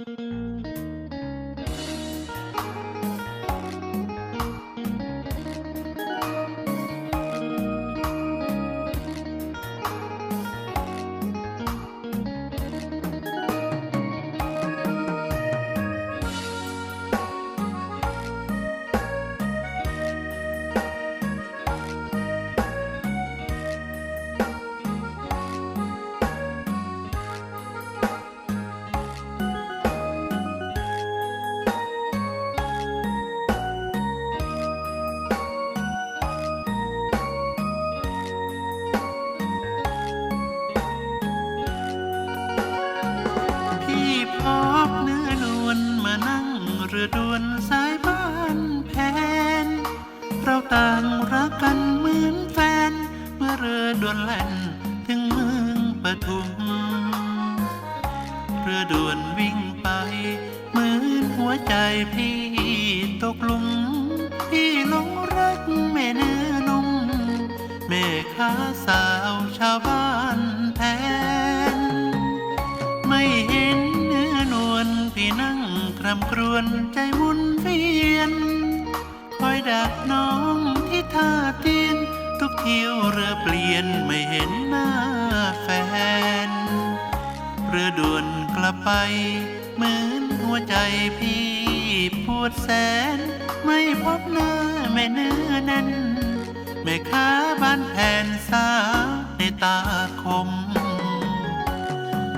Mm-hmm. วนสายบ้านแพน เราต่างรักกันเหมือนแฟน เมื่อเรือด่วนแล่นถึงเมืองปทุม เรือด่วนวิ่งไป เหมือนหัวใจพี่ตกลุม พี่หลงรักแม่เนื้อนุ่มแม่ค้าสาวชาวบ้านแทนไม่เห็นเนื้อนวลพี่นั่ง รำครวญใจหมุนเวียน คอยดักน้องที่ท่าเตียน ทุกเที่ยวเรือเปลี่ยนไม่เห็นหน้าแฟน เรือด่วนกลับไป เหมือนหัวใจพี่ปวดแสน ไม่พบหน้าแม่เนื้อนั้นแม่ค้าบ้านแผ่นสาในตาคม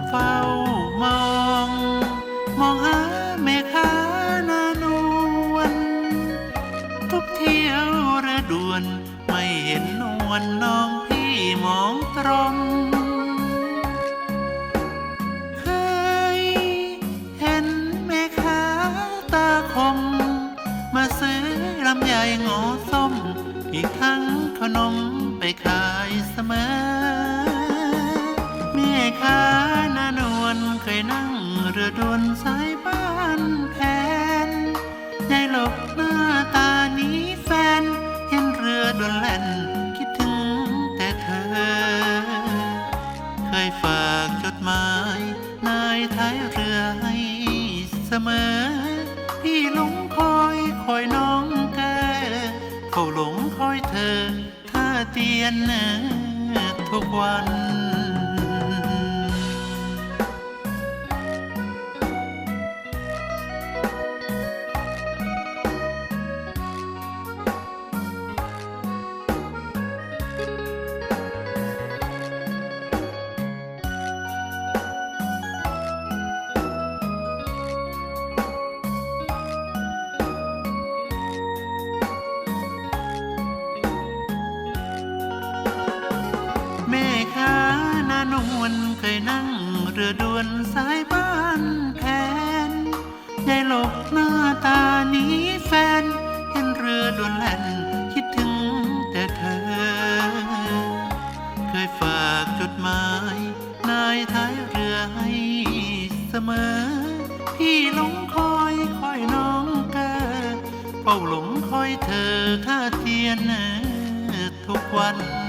เฝ้า ไม่เห็นนวลน้องพี่มองตรงเคยเห็นแม่ค้าตาคม มาซื้อลำไยงอส้ม อีกทั้งขนมไปขายเสมอ แม่ค้าหน้านวลเคยนั่งเรือด่วนสายบ้านแพนยายหลบหน้า ฝากจดหมาย นายท้ายเรือให้เสมอ พี่หลงคอยคอยน้องแกเขาหลงคอยเธอท่าเตียนทุกวัน น้านเคยนั่งเรือด่วนสายบ้านแพนยายหลบหน้าตานี้แฟนเห็นเรือด่วนแล่นคิดถึงแต่เธอ เคยฝากจดหมายนายท้ายเรือให้เสมอ พี่หลงคอยคอยน้องเกอเฝ้าหลงคอยเธอท่าเทียนทุกวัน